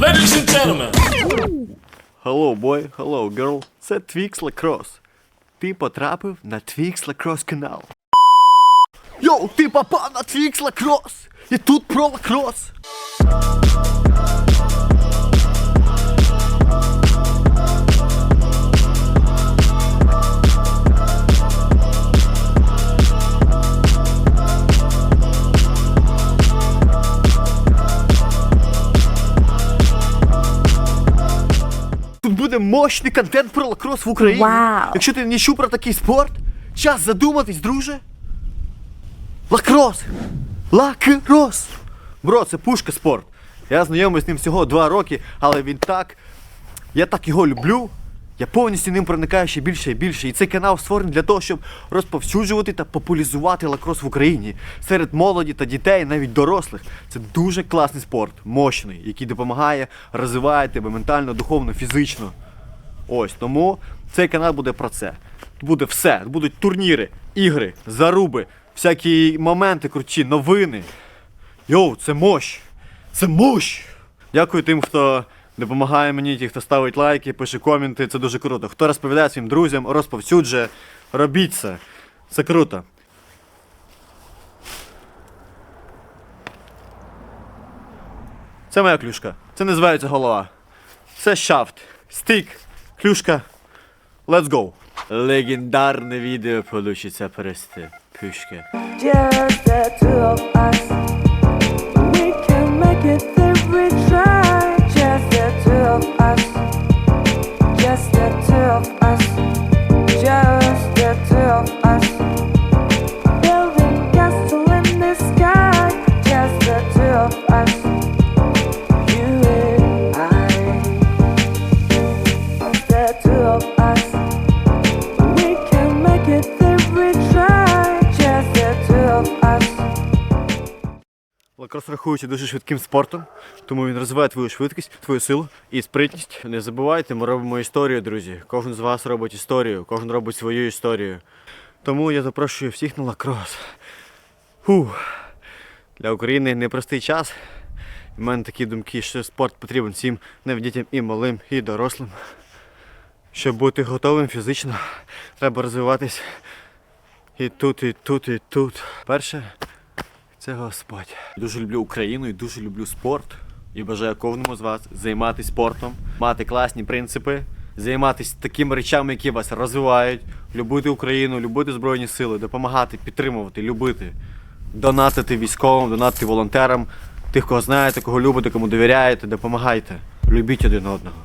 Ladies and gentlemen, Hello, boy, hello, girl. Це Twix Lacrosse. Ти потрапив на Twix Lacrosse канал. Йоу, ти попав на Twix Lacrosse! І тут про лакрос. Буде мощний контент про лакрос в Україні. Вау. Якщо ти не чув про такий спорт, час задуматись, друже. Лакрос! Лакрос! Бро, це пушка спорт. Я знайомий з ним всього два роки, але він так. Я так його люблю. Я повністю ним проникаю ще більше і більше. І цей канал створений для того, щоб розповсюджувати та популяризувати лакрос в Україні серед молоді та дітей, навіть дорослих. Це дуже класний спорт, мощний, який допомагає розвиває тебе ментально, духовно, фізично. Ось тому цей канал буде про це. Буде все. Будуть турніри, ігри, заруби, всякі моменти круті, новини. Йоу, це мощ! Це мощ! Дякую тим, хто допомагає мені, ті, хто ставить лайки, пише коменти. Це дуже круто. Хто розповідає своїм друзям, розповсюджує, робіть це. Це круто. Це моя клюшка. Це називається голова. Це шафт. Стик. Клюшка. Let's go. Легендарне відео получиться перести. Пюшки. Just the two of us. We can make it if we try. Just the two of us. Just the two of us. Лакрос рахується дуже швидким спортом, тому він розвиває твою швидкість, твою силу і спритність. Не забувайте, ми робимо історію, друзі. Кожен з вас робить історію, кожен робить свою історію. Тому я запрошую всіх на лакрос. Фух. Для України непростий час. У мене такі думки, що спорт потрібен всім, навіть дітям і малим, і дорослим. Щоб бути готовим фізично, треба розвиватись і тут, і тут, і тут. Перше це Господь. Дуже люблю Україну і дуже люблю спорт. І бажаю кожному з вас займатися спортом, мати класні принципи, займатися такими речами, які вас розвивають, любити Україну, любити Збройні Сили, допомагати, підтримувати, любити, донатити військовим, донатити волонтерам, тих, кого знаєте, кого любите, кому довіряєте, допомагайте. Любіть один одного.